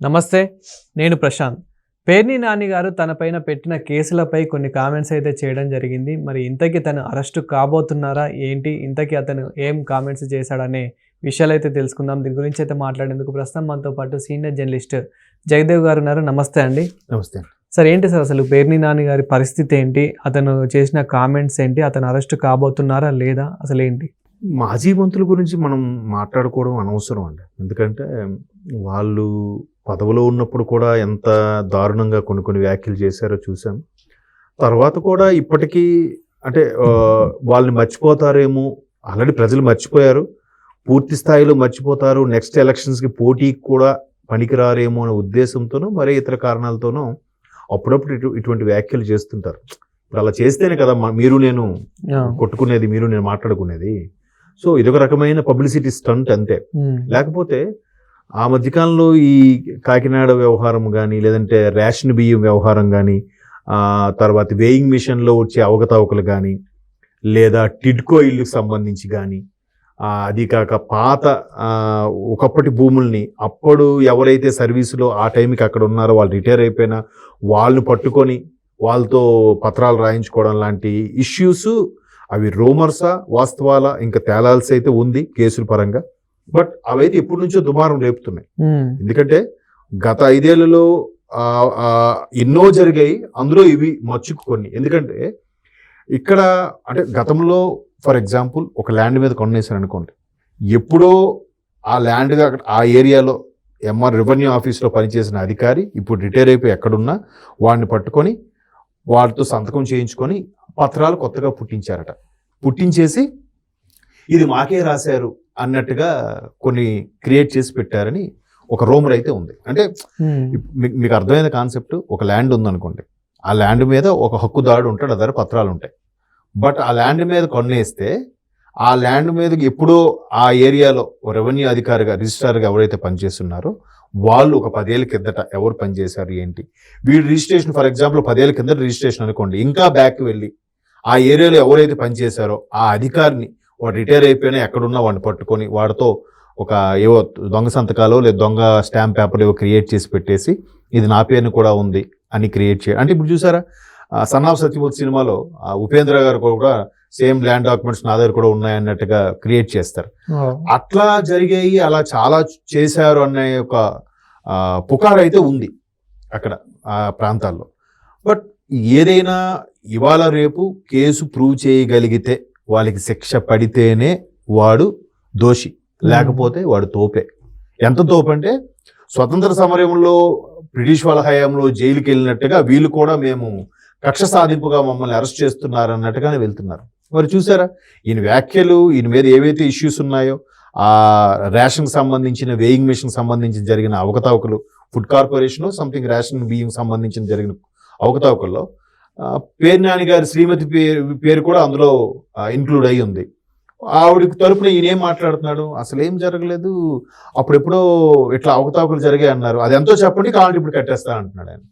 నమస్తే నేను ప్రశాంత్. పేర్ని నాని గారు తనపైన పెట్టిన కేసులపై కొన్ని కామెంట్స్ అయితే చేయడం జరిగింది. మరి ఇంతకీ తను అరెస్టు కాబోతున్నారా? ఏంటి? ఇంతకీ అతను ఏం కామెంట్స్ చేశాడనే విషయాలు అయితే తెలుసుకుందాం. దీని గురించి అయితే మాట్లాడేందుకు ప్రస్తుతం మనతో పాటు సీనియర్ జర్నలిస్ట్ జగదేవ్ గారు ఉన్నారు. నమస్తే అండి. నమస్తే సార్ ఏంటి సార్ అసలు పేర్ని నాని గారి పరిస్థితి ఏంటి? అతను చేసిన కామెంట్స్ ఏంటి? అతను అరెస్ట్ కాబోతున్నారా లేదా? అసలు ఏంటి? మాజీ మంత్రుల గురించి మనం మాట్లాడుకోవడం అనవసరం అండి. ఎందుకంటే వాళ్ళు పదవిలో ఉన్నప్పుడు కూడా ఎంత దారుణంగా కొన్ని కొన్ని వ్యాఖ్యలు చేశారో చూసాం తర్వాత కూడా ఇప్పటికీ అంటే వాళ్ళని మర్చిపోతారేమో ఆల్రెడీ ప్రజలు మర్చిపోయారు. పూర్తి స్థాయిలో మర్చిపోతారు. నెక్స్ట్ ఎలక్షన్స్కి పోటీకి కూడా పనికిరారేమో అనే ఉద్దేశంతోనో మరే ఇతర కారణాలతోనో అప్పుడప్పుడు ఇటు ఇటువంటి వ్యాఖ్యలు చేస్తుంటారు. ఇప్పుడు అలా చేస్తేనే కదా మీరు నేను కొట్టుకునేది మీరు నేను మాట్లాడుకునేది. సో ఇదొక రకమైన పబ్లిసిటీ స్టంట్ అంతే. లేకపోతే ఆ మధ్యకాలంలో ఈ కాకినాడ వ్యవహారం కానీ లేదంటే రేషన్ బియ్యం వ్యవహారం కానీ తర్వాత వేయింగ్ మిషన్లో వచ్చే అవకతవకలు కానీ లేదా టిడ్కో ఇల్లుకి సంబంధించి కానీ అది కాక పాత ఒకప్పటి భూముల్ని అప్పుడు ఎవరైతే సర్వీసులో ఆ టైంకి అక్కడ ఉన్నారో వాళ్ళు రిటైర్ అయిపోయినా వాళ్ళని పట్టుకొని వాళ్ళతో పత్రాలు రాయించుకోవడం లాంటి ఇష్యూస్ అవి రూమర్సా వాస్తవాలా ఇంకా తేలాల్సి అయితే ఉంది కేసుల పరంగా. బట్ అవైతే ఇప్పటి నుంచో దుమారం రేపుతున్నాయి ఎందుకంటే గత ఐదేళ్ళలో ఎన్నో జరిగాయి. అందులో ఇవి మచ్చుకు కొన్ని. ఎందుకంటే ఇక్కడ అంటే గతంలో ఫర్ ఎగ్జాంపుల్ ఒక ల్యాండ్ మీద కొనేసారు అనుకోండి ఎప్పుడో ఆ ల్యాండ్ అక్కడ ఆ ఏరియాలో ఎంఆర్ రెవెన్యూ ఆఫీస్లో పనిచేసిన అధికారి ఇప్పుడు రిటైర్ అయిపోయి ఎక్కడున్నా వాడిని పట్టుకొని వాడితో సంతకం చేయించుకొని పత్రాలు కొత్తగా పుట్టించారట. పుట్టించేసి ఇది మాకే రాశారు. అన్నట్టుగా కొన్ని క్రియేట్ చేసి పెట్టారని ఒక రూమర్ అయితే ఉంది. అంటే మీ- మీకు అర్థమైన కాన్సెప్ట్? ఒక ల్యాండ్ ఉందనుకోండి. ఆ ల్యాండ్ మీద ఒక హక్కుదారుడు ఉంటాడు అదర్ పత్రాలు ఉంటాయి. బట్ ఆ ల్యాండ్ మీద కొన్నేస్తే ఆ ల్యాండ్ మీద ఎప్పుడో ఆ ఏరియాలో రెవెన్యూ అధికారిగా రిజిస్ట్రార్గా ఎవరైతే పనిచేస్తున్నారో వాళ్ళు ఒక పదేళ్ళ కిందట ఎవరు పనిచేశారు ఏంటి? వీడు రిజిస్ట్రేషన్ ఫర్ ఎగ్జాంపుల్ పదేళ్ళ కిందట రిజిస్ట్రేషన్ అనుకోండి. ఇంకా బ్యాక్ వెళ్ళి ఆ ఏరియాలో ఎవరైతే పనిచేశారో ఆ అధికారిని వాడు రిటైర్ అయిపోయినా ఎక్కడున్నా వాడిని పట్టుకొని వాడితో ఒక ఏవో దొంగ సంతకాలు లేదా దొంగ స్టాంప్ పేపర్ ఏవో క్రియేట్ చేసి పెట్టేసి ఇది నా పేరుని కూడా ఉంది అని క్రియేట్ చేయాలి అంటే ఇప్పుడు చూసారా? సన్ ఆఫ్ సత్యమూర్తి సినిమాలో ఉపేంద్ర గారు కూడా సేమ్ ల్యాండ్ డాక్యుమెంట్స్ నా దగ్గర కూడా ఉన్నాయన్నట్టుగా క్రియేట్ చేస్తారు. అట్లా జరిగాయి అలా చాలా చేశారు అనే ఒక పుకారు అయితే ఉంది అక్కడ ఆ ప్రాంతాల్లో. బట్ ఏదైనా ఇవాళ రేపు కేసు ప్రూవ్ చేయగలిగితే వాళ్ళకి శిక్ష పడితేనే వాడు దోషి లేకపోతే వాడు తోపే. ఎంత తోపు అంటే స్వతంత్ర సమరంలో బ్రిటిష్ వాళ్ళ హయాంలో జైలుకి వెళ్ళినట్టుగా వీళ్ళు కూడా మేము కక్ష సాధింపుగా మమ్మల్ని అరెస్ట్ చేస్తున్నారు అన్నట్టుగానే వెళ్తున్నారు. మరి చూసారా ఈయన వ్యాఖ్యలు ఈయన మీద ఏవైతే ఇష్యూస్ ఉన్నాయో ఆ రేషన్కి సంబంధించిన వేయింగ్ మిషన్ సంబంధించి జరిగిన అవకతవకలు ఫుడ్ కార్పొరేషన్ సంథింగ్ రేషన్ బియ్యం సంబంధించిన జరిగిన అవకతవకల్లో పేరు నాని గారి శ్రీమతి పేరు పేరు కూడా అందులో ఇన్క్లూడ్ అయి ఉంది. ఆవిడకి తరపున ఈయన ఏం మాట్లాడుతున్నాడు? అసలు ఏం జరగలేదు. అప్పుడెప్పుడో ఇట్లా అవకతవకలు జరిగాయి అన్నారు. అది ఎంతో చెప్పండి కావాలంటే ఇప్పుడు కట్టేస్తా అంటున్నాడు ఆయన.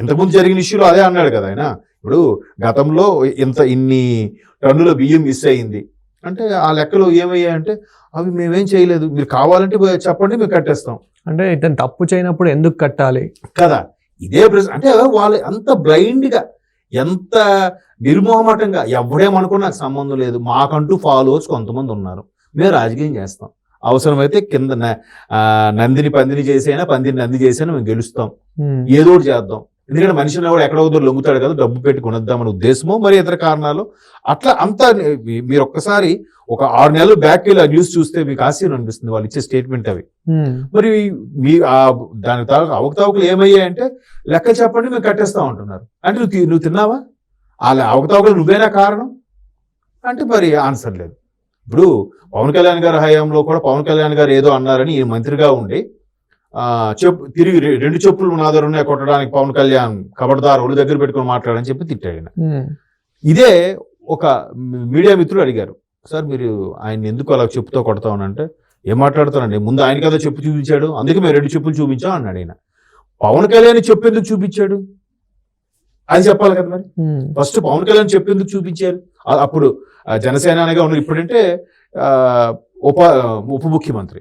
ఇంతకుముందు జరిగిన ఇష్యూలో అదే అన్నాడు కదా ఆయన. ఇప్పుడు గతంలో ఇంత ఇన్ని టన్నుల బియ్యం మిస్ అయింది. అంటే ఆ లెక్కలో ఏమయ్యాయంటే అవి మేమేం చేయలేదు. మీరు కావాలంటే చెప్పండి మేము కట్టేస్తాం. అంటే ఇతను తప్పు చేయనప్పుడు ఎందుకు కట్టాలి? కదా. ఇదే ప్రశ్న. అంటే వాళ్ళు అంత blind గా ఎంత నిర్మోహమాటంగా ఎవడేమనుకున్నా నాకు సంబంధం లేదు మాకంటూ ఫాలోవర్స్ కొంతమంది ఉన్నారు. మేము రాజకీయం చేస్తాం. అవసరమైతే కింద నందిని పందిని చేసైనా పందిని నంది చేసైనా మేము గెలుస్తాం. ఏదో ఒకటి చేద్దాం. ఎందుకంటే మనిషిని కూడా ఎక్కడో లొంగుతాడు కదా డబ్బు పెట్టి కొనొద్దామనే ఉద్దేశమో మరి ఇతర కారణాలు. అట్లా అంతా మీరు ఒక్కసారి ఒక ఆరు నెలలు బ్యాక్ వెళ్ళి ఆ న్యూస్ చూస్తే మీకు ఆశ్చర్యం అనిపిస్తుంది వాళ్ళు ఇచ్చే స్టేట్మెంట్ అవి. మరి మీ ఆ దానికి తాలూకు అవకతవకలు ఏమయ్యాయంటే లెక్క చెప్పండి మేము కట్టేస్తాం అంటున్నారు అంటే నువ్వు నువ్వు తిన్నావా? ఆ అవకతవకలు నువ్వేనా కారణం? అంటే మరి ఆన్సర్ లేదు. ఇప్పుడు పవన్ కళ్యాణ్ గారి హయాంలో కూడా పవన్ కళ్యాణ్ గారు ఏదో అన్నారని ఈయన మంత్రిగా ఉండి చెప్పు తిరిగి రెండు చెప్పులు నా దగ్గర ఉన్నాయి కొట్టడానికి? పవన్ కళ్యాణ్ కబడ్దార్ ఒళ్ళు దగ్గర పెట్టుకొని మాట్లాడని చెప్పి తిట్టాడు ఇదే ఒక మీడియా మిత్రులు అడిగారు సార్ మీరు ఆయన ఎందుకు అలా చెప్పుతో కొడతామనంటే ఏం మాట్లాడుతానండి ముందు ఆయన కదా చెప్పు చూపించాడు అందుకే మేము రెండు చెప్పులు చూపించాం అన్నాడు ఆయన పవన్ కళ్యాణ్ చెప్పు ఎందుకు చూపించాడు? అది చెప్పాలి కదా మరి. ఫస్ట్ పవన్ కళ్యాణ్ చెప్పు ఎందుకు చూపించారు? అప్పుడు ఆ, జనసేనానిగా ఉన్నారు ఇప్పుడంటే ఉప ఉప ముఖ్యమంత్రి.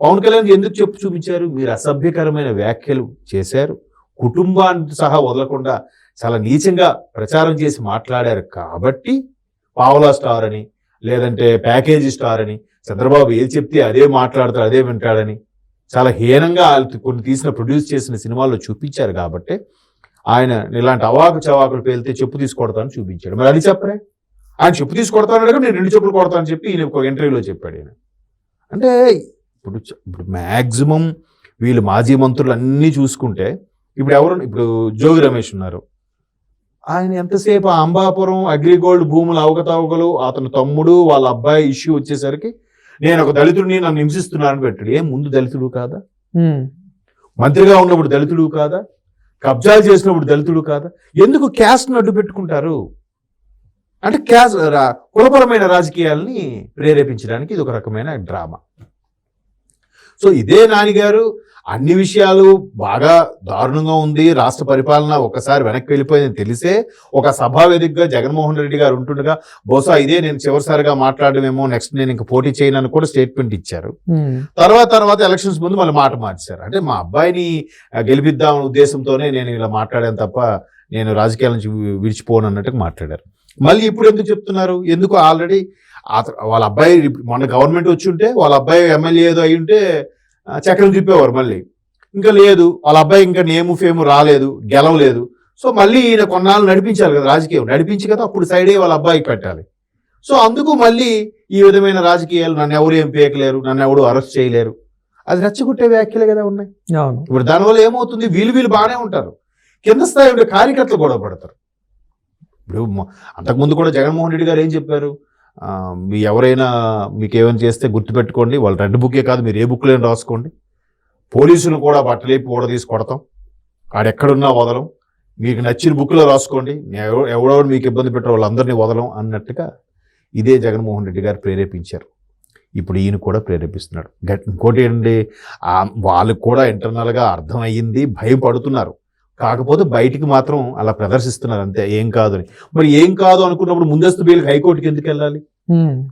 పవన్ కళ్యాణ్ ఎందుకు చెప్పు చూపించారు? మీరు అసభ్యకరమైన వ్యాఖ్యలు చేశారు. కుటుంబాన్ని సహా వదలకుండా చాలా నీచంగా ప్రచారం చేసి మాట్లాడారు. కాబట్టి పావలా స్టార్ అని లేదంటే ప్యాకేజీ స్టార్ అని చంద్రబాబు ఏది చెప్తే అదే మాట్లాడతాడు అదే వింటాడని చాలా హీనంగా వాళ్ళు కొన్ని తీసిన ప్రొడ్యూస్ చేసిన సినిమాల్లో చూపించారు కాబట్టి ఆయన ఇలాంటి అవాకు చవాకులు పేలితే చెప్పు తీసుకొడతాను చూపించాడు. మరి అది చెప్పరే? ఆయన చెప్పు తీసుకొడతాను అడగ నేను రెండు చెప్పులు కొడతానని చెప్పి ఈయన ఒక ఇంటర్వ్యూలో చెప్పాడు ఈయన. అంటే ఇప్పుడు ఇప్పుడు మ్యాక్సిమం వీళ్ళు మాజీ మంత్రులు అన్నీ చూసుకుంటే ఇప్పుడు ఎవరు ఇప్పుడు జోగి రమేష్ ఉన్నారు. ఆయన ఎంతసేపు అంబాపురం అగ్రిగోల్డ్ భూముల అవకతవకలు అతని తమ్ముడు వాళ్ళ అబ్బాయి ఇష్యూ వచ్చేసరికి నేను ఒక దళితుడిని నన్ను హింసిస్తున్నానని పెట్టాడు. ఏం ముందు దళితుడు కాదా? మంత్రిగా ఉన్నప్పుడు దళితుడు కాదా? కబ్జాలు చేసినప్పుడు దళితుడు కాదా? ఎందుకు క్యాస్ట్ అడ్డు పెట్టుకుంటారు? అంటే క్యాస్ట్ రా- కులపరమైన రాజకీయాల్ని ప్రేరేపించడానికి ఇది ఒక రకమైన డ్రామా. సో ఇదే నానిగారు అన్ని విషయాలు బాగా దారుణంగా ఉంది. రాష్ట్ర పరిపాలన ఒక్కసారి వెనక్కి వెళ్ళిపోయిందని తెలిసే ఒక సభా వేదికగా జగన్మోహన్ రెడ్డి గారు ఉంటుండగా బహుశా ఇదే నేను చివరిసారిగా మాట్లాడమేమో నెక్స్ట్ నేను ఇంక పోటీ చేయనని కూడా స్టేట్మెంట్ ఇచ్చారు. తర్వాత తర్వాత ఎలక్షన్స్ ముందు మళ్ళీ మాట మార్చారు. అంటే మా అబ్బాయిని గెలిపిద్దాం ఉద్దేశంతోనే నేను ఇలా మాట్లాడాను తప్ప నేను రాజకీయాల నుంచి విడిచిపోను అన్నట్టుగా మాట్లాడారు. మళ్ళీ ఇప్పుడు ఎందుకు చెప్తున్నారు? ఎందుకు ఆల్రెడీ వాళ్ళ అబ్బాయి మొన్న గవర్నమెంట్ వచ్చి ఉంటే వాళ్ళ అబ్బాయి ఎమ్మెల్యే ఏదో అయి ఉంటే చక్రం తిప్పేవారు మళ్ళీ. ఇంకా లేదు వాళ్ళ అబ్బాయి ఇంకా నేము ఫేము రాలేదు గెలవలేదు. సో మళ్ళీ ఈయన కొన్నాళ్ళు నడిపించాలి కదా రాజకీయం. నడిపించి కదా అప్పుడు సైడే వాళ్ళ అబ్బాయికి పెట్టాలి సో అందుకు మళ్ళీ ఈ విధమైన రాజకీయాలు నన్ను ఎవరు ఏం పీకలేరు నన్ను ఎవరు అరెస్ట్ చేయలేరు. అది రెచ్చగొట్టే వ్యాఖ్యలే కదా ఉన్నాయి. అవును. ఇప్పుడు దానివల్ల ఏమవుతుంది? వీళ్ళు వీళ్ళు బాగానే ఉంటారు. కింద స్థాయి కార్యకర్తలు గొడవ పడతారు. ఇప్పుడు అంతకుముందు కూడా జగన్మోహన్ రెడ్డి గారు ఏం చెప్పారు? మీ ఎవరైనా మీకు ఏమైనా చేస్తే గుర్తుపెట్టుకోండి. వాళ్ళు రెడ్ బుక్కే కాదు మీరు ఏ బుక్లో రాసుకోండి. పోలీసులు కూడా బట్టలేపి కూడా తీసి కొడతాం. ఆడెక్కడున్నా వదలం. మీకు నచ్చిన బుక్లో రాసుకోండి. ఎవ- ఎవడెవడు మీకు ఇబ్బంది పెట్టే వాళ్ళందరినీ వదలం అన్నట్టుగా ఇదే జగన్మోహన్ రెడ్డి గారు ప్రేరేపించారు. ఇప్పుడు ఈయన కూడా ప్రేరేపిస్తున్నాడు. ఇంకోటి ఏంటండి వాళ్ళకు కూడా ఇంటర్నల్గా అర్థమయ్యింది భయపడుతున్నారు. కాకపోతే బయటికి మాత్రం అలా ప్రదర్శిస్తున్నారు అంతే. ఏం కాదు అని. మరి ఏం కాదు అనుకున్నప్పుడు ముందస్తు బెయిల్కి హైకోర్టుకి ఎందుకు వెళ్ళాలి?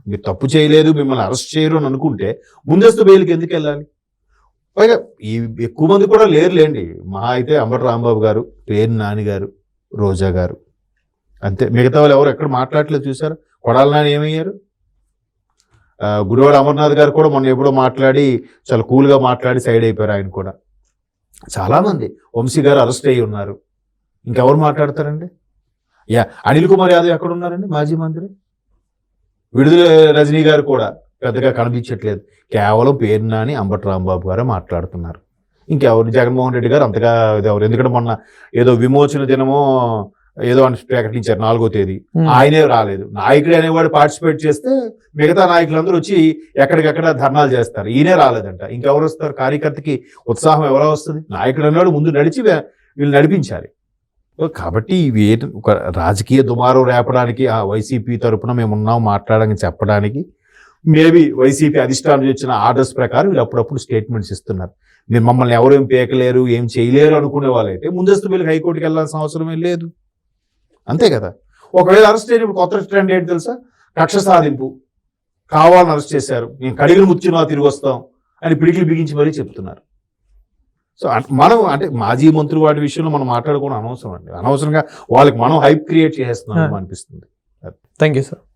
మీరు తప్పు చేయలేదు మిమ్మల్ని అరెస్ట్ చేయరు అని అనుకుంటే ముందస్తు బెయిల్కి ఎందుకు వెళ్ళాలి? పైగా ఈ ఎక్కువ మంది కూడా లేరులేండి. మహా అయితే అంబటి రాంబాబు గారు పేరు నాని గారు రోజా గారు. అంతే. మిగతా వాళ్ళు ఎవరు ఎక్కడ మాట్లాడలేదు చూసారు? కొడాల నాని ఏమయ్యారు? గుడివాడ అమర్నాథ్ గారు కూడా మొన్న ఎప్పుడో మాట్లాడి చాలా కూల్గా మాట్లాడి సైడ్ అయిపోయారు ఆయన కూడా. చాలామంది వంశీ గారు అరెస్ట్ అయ్యి ఉన్నారు. ఇంకెవరు మాట్లాడతారండి? యా అనిల్ కుమార్ యాదవ్ ఎక్కడ ఉన్నారండి మాజీ మంత్రి? విడుదల రజనీ గారు కూడా పెద్దగా కనిపించట్లేదు. కేవలం పేరునాని అంబటి రాంబాబు గారే మాట్లాడుతున్నారు. ఇంకెవరు జగన్మోహన్ రెడ్డి గారు అంతగా ఎవరు? ఎందుకంటే మొన్న ఏదో విమోచన దినమో ఏదో అని ప్రకటించారు నాలుగో తేదీ. ఉమ్, ఆయనే రాలేదు. నాయకుడు అనేవాడు పార్టిసిపేట్ చేస్తే మిగతా నాయకులందరూ వచ్చి ఎక్కడికక్కడ ధర్నాలు చేస్తారు. ఈయనే రాలేదంట. ఇంకెవరు వస్తారు? కార్యకర్తకి ఉత్సాహం ఎవరో వస్తుంది? నాయకుడు అన్నాడు ముందు నడిచి వీళ్ళు నడిపించాలి. కాబట్టి ఇవి ఒక రాజకీయ దుమారం రేపడానికి ఆ వైసీపీ తరపున మేము ఉన్నాం మాట్లాడని చెప్పడానికి మేబీ వైసీపీ అధిష్టానం ఇచ్చిన ఆర్డర్స్ ప్రకారం వీళ్ళు అప్పుడప్పుడు స్టేట్మెంట్స్ ఇస్తున్నారు. మీరు మమ్మల్ని ఎవరు ఏం పేకలేరు ఏం చేయలేరు అనుకునే వాళ్ళైతే ముందస్తు వీళ్ళకి హైకోర్టుకి వెళ్ళాల్సిన అవసరమే లేదు. అంతే కదా? ఒకవేళ అరెస్ట్ అయినప్పుడు కొత్త ట్రెండ్ ఏంటి తెలుసా? కక్ష సాధింపు. కావాలని అరెస్ట్ చేశారు. నేను కడిగిన ముచ్చునా తిరిగి వస్తాం అని పిడికిలు బిగించి మరీ చెప్తున్నారు. సో మనం అంటే మాజీ మంత్రి వాటి విషయంలో మనం మాట్లాడుకోవడం అనవసరం అండి. అనవసరంగా వాళ్ళకి మనం హైప్ క్రియేట్ చేస్తున్నాం అనిపిస్తుంది. Thank you sir.